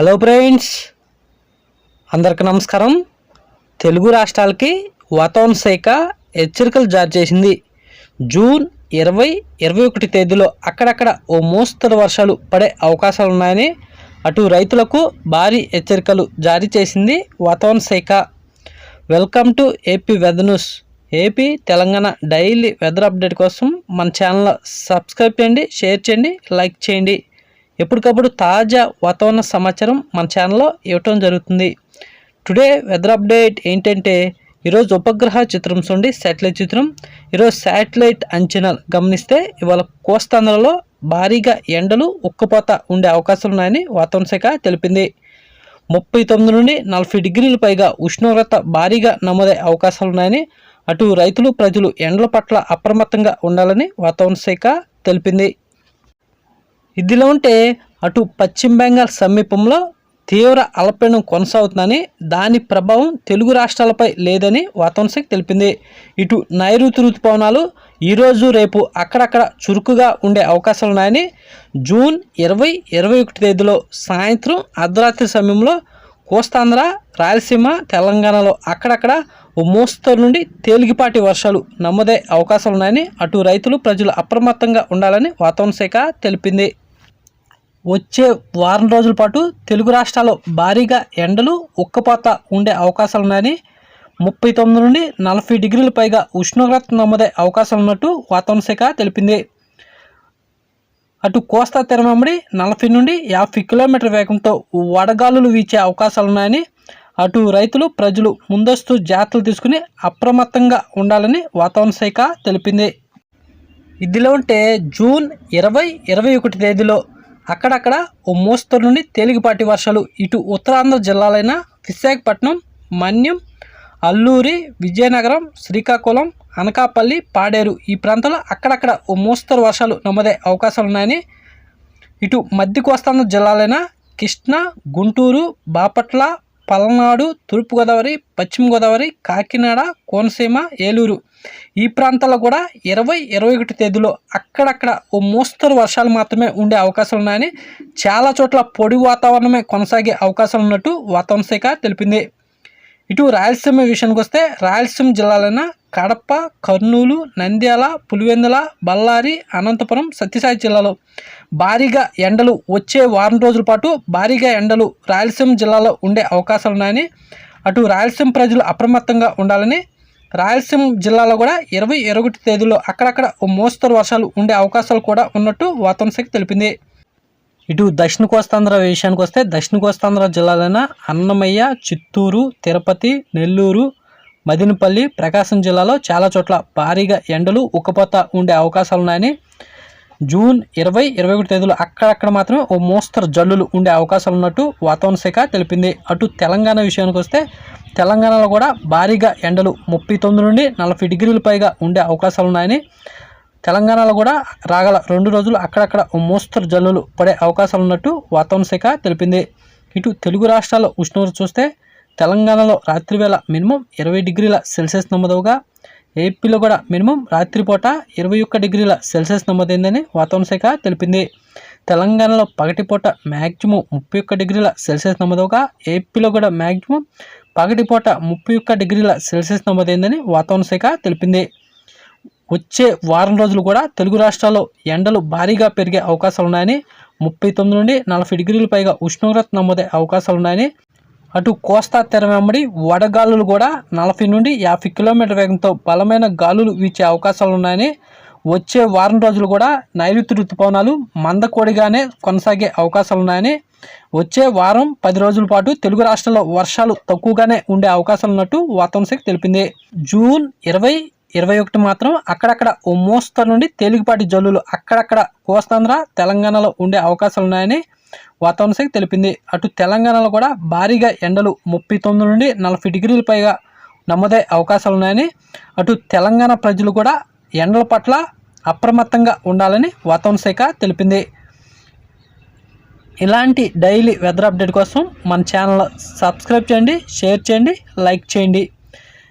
Hello friends అందరికి నమస్కారం. తెలుగు రాష్ట్రాలకి వాతావరణ శాఖ హెచ్చరికలు జారీ చేసింది. జూన్ ఇరవై ఇరవై ఒకటి తేదీలో అక్కడక్కడ ఓ మోస్తరు వర్షాలు పడే అవకాశాలు ఉన్నాయని అటు రైతులకు భారీ హెచ్చరికలు జారీ చేసింది వాతావరణ శాఖ. Welcome to AP weather news AP Telangana daily weather update కోసం మన ఛానల్ సబ్స్క్రైబ్ చేయండి షేర్ చేయండి లైక్ చేయండి. ఎప్పటికప్పుడు తాజా వాతావరణ సమాచారం మన ఛానల్లో ఇవ్వటం జరుగుతుంది. టుడే వెదర్ అప్డేట్ ఏంటంటే ఈరోజు ఉపగ్రహ చిత్రం చూడండి శాటిలైట్ చిత్రం ఈరోజు శాటిలైట్ అంచనాలు గమనిస్తే ఇవాళ కోస్తాంధ్రలో భారీగా ఎండలు ఉక్కపోత ఉండే అవకాశాలు ఉన్నాయని వాతావరణ శాఖ తెలిపింది. ముప్పై తొమ్మిది నుండి నలభై డిగ్రీల పైగా ఉష్ణోగ్రత భారీగా నమోదయ్యే అవకాశాలు ఉన్నాయని అటు రైతులు ప్రజలు ఎండల పట్ల అప్రమత్తంగా ఉండాలని వాతావరణ శాఖ తెలిపింది. ఇదిలో ఉంటే అటు పశ్చిమ బెంగాల్ సమీపంలో తీవ్ర అల్పీడనం కొనసాగుతుందని దాని ప్రభావం తెలుగు రాష్ట్రాలపై లేదని వాతావరణ శాఖ తెలిపింది. ఇటు నైరుతి ఋతుపవనాలు ఈరోజు రేపు అక్కడక్కడ చురుకుగా ఉండే అవకాశాలు ఉన్నాయని జూన్ ఇరవై ఇరవై ఒకటి తేదీలో సాయంత్రం అర్ధరాత్రి సమయంలో కోస్తాంధ్ర రాయలసీమ తెలంగాణలో అక్కడక్కడ ఓ మోస్తరు నుండి తేలికపాటి వర్షాలు నమోదయ్యే అవకాశాలు ఉన్నాయని అటు రైతులు ప్రజలు అప్రమత్తంగా ఉండాలని వాతావరణ శాఖ తెలిపింది. వచ్చే వారం రోజుల పాటు తెలుగు రాష్ట్రాల్లో భారీగా ఎండలు ఉక్కపోత ఉండే అవకాశాలు ఉన్నాయని ముప్పై తొమ్మిది నుండి నలభై డిగ్రీల పైగా ఉష్ణోగ్రత నమోదయ్యే అవకాశాలు ఉన్నట్టు వాతావరణ శాఖ తెలిపింది. అటు కోస్తా తెరమమ్మడి నలభై నుండి యాభై కిలోమీటర్ వేగంతో వడగాలులు వీచే అవకాశాలు ఉన్నాయని అటు రైతులు ప్రజలు ముందస్తు జాగ్రత్తలు తీసుకుని అప్రమత్తంగా ఉండాలని వాతావరణ శాఖ తెలిపింది. ఇదిలో ఉంటే జూన్ ఇరవై ఇరవై ఒకటి తేదీలో అక్కడక్కడ ఓ మోస్తరు నుండి తేలికపాటి వర్షాలు ఇటు ఉత్తరాంధ్ర జిల్లాలైన విశాఖపట్నం మన్యం అల్లూరి విజయనగరం శ్రీకాకుళం అనకాపల్లి పాడేరు ఈ ప్రాంతాల్లో అక్కడక్కడ ఓ మోస్తరు వర్షాలు నమోదే అవకాశాలు ఉన్నాయని ఇటు మధ్య కోస్తాంధ్ర జిల్లాలైన కృష్ణా గుంటూరు బాపట్ల పల్నాడు తూర్పుగోదావరి పశ్చిమ గోదావరి కాకినాడ కోనసీమ ఏలూరు. ఈ ప్రాంతాల్లో కూడా ఇరవై ఇరవై ఒకటి తేదీలో అక్కడక్కడ ఓ మోస్తరు వర్షాలు మాత్రమే ఉండే అవకాశాలు ఉన్నాయని చాలా చోట్ల పొడి వాతావరణమే కొనసాగే అవకాశాలు ఉన్నట్టు వాతావరణ శాఖ తెలిపింది. ఇటు రాయలసీమ విషయానికి వస్తే రాయలసీమ జిల్లాలైన కడప కర్నూలు నంద్యాల పులివెందుల బళ్ళారి అనంతపురం సత్యసాయి జిల్లాలో భారీగా ఎండలు వచ్చే వారం రోజుల పాటు భారీగా ఎండలు రాయలసీమ జిల్లాలో ఉండే అవకాశాలు ఉన్నాయని అటు రాయలసీమ ప్రజలు అప్రమత్తంగా ఉండాలని రాయలసీమ జిల్లాలో కూడా ఇరవై ఇరవై ఒకటి తేదీలో అక్కడక్కడ ఓ మోస్తరు వర్షాలు ఉండే అవకాశాలు కూడా ఉన్నట్టు వాతావరణ శాఖ తెలిపింది. ఇటు దక్షిణ కోస్తాంధ్ర విషయానికి వస్తే దక్షిణ కోస్తాంధ్ర జిల్లాలైన అన్నమయ్య చిత్తూరు తిరుపతి నెల్లూరు మదినపల్లి ప్రకాశం జిల్లాలో చాలా చోట్ల భారీగా ఎండలు ఉక్కపోత ఉండే అవకాశాలు ఉన్నాయని జూన్ ఇరవై ఇరవై ఒకటి తేదీలో అక్కడక్కడ మాత్రమే ఓ మోస్తరు జల్లులు ఉండే అవకాశాలు ఉన్నట్టు వాతావరణ శాఖ తెలిపింది. అటు తెలంగాణ విషయానికి వస్తే తెలంగాణలో కూడా భారీగా ఎండలు ముప్పై తొమ్మిది నుండి నలభై డిగ్రీల పైగా ఉండే అవకాశాలు ఉన్నాయని తెలంగాణలో కూడా రాగల రెండు రోజులు అక్కడక్కడ మోస్తరు జల్లులు పడే అవకాశాలు ఉన్నట్టు వాతావరణ శాఖ తెలిపింది. ఇటు తెలుగు రాష్ట్రాల్లో ఉష్ణోగ్రత చూస్తే తెలంగాణలో రాత్రివేళ మినిమం ఇరవై డిగ్రీల సెల్సియస్ నమోదవగా ఏపీలో కూడా మినిమం రాత్రిపూట ఇరవై ఒక్క డిగ్రీల సెల్సియస్ నమోదైందని వాతావరణ శాఖ తెలిపింది. తెలంగాణలో పగటిపూట మ్యాక్సిమం ముప్పై ఒక్క డిగ్రీల సెల్సియస్ నమోదవగా ఏపీలో కూడా మ్యాక్సిమం పగటిపూట ముప్పై ఒక్క డిగ్రీల సెల్సియస్ నమోదైందని వాతావరణ శాఖ తెలిపింది. వచ్చే వారం రోజులు కూడా తెలుగు రాష్ట్రాల్లో ఎండలు భారీగా పెరిగే అవకాశాలు ఉన్నాయని ముప్పై తొమ్మిది నుండి నలభై డిగ్రీల పైగా ఉష్ణోగ్రత నమోదే అవకాశాలు ఉన్నాయని అటు కోస్తా తెర వెంబడి వడగాలులు కూడా నలభై నుండి యాభై కిలోమీటర్ వేగంతో బలమైన గాలులు వీచే అవకాశాలు ఉన్నాయని వచ్చే వారం రోజులు కూడా నైరుతి ఋతుపవనాలు మందకోడిగానే కొనసాగే అవకాశాలు ఉన్నాయని వచ్చే వారం పది రోజుల పాటు తెలుగు రాష్ట్రాల్లో వర్షాలు తక్కువగానే ఉండే అవకాశాలు ఉన్నట్టు వాతావరణ శాఖ తెలిపింది. జూన్ ఇరవై ఇరవై ఒకటి మాత్రం అక్కడక్కడ ఓ మోస్తరు నుండి తేలికపాటి జల్లులు అక్కడక్కడ కోస్తాంధ్ర తెలంగాణలో ఉండే అవకాశాలు ఉన్నాయని వాతావరణ శాఖ తెలిపింది. అటు తెలంగాణలో కూడా భారీగా ఎండలు ముప్పై తొమ్మిది నుండి నలభై డిగ్రీల పైగా నమోదయ్యే అవకాశాలు ఉన్నాయని అటు తెలంగాణ ప్రజలు కూడా ఎండల పట్ల అప్రమత్తంగా ఉండాలని వాతావరణ శాఖ తెలిపింది. ఇలాంటి డైలీ వెదర్ అప్డేట్ కోసం మన ఛానల్ సబ్స్క్రైబ్ చేయండి షేర్ చేయండి లైక్ చేయండి.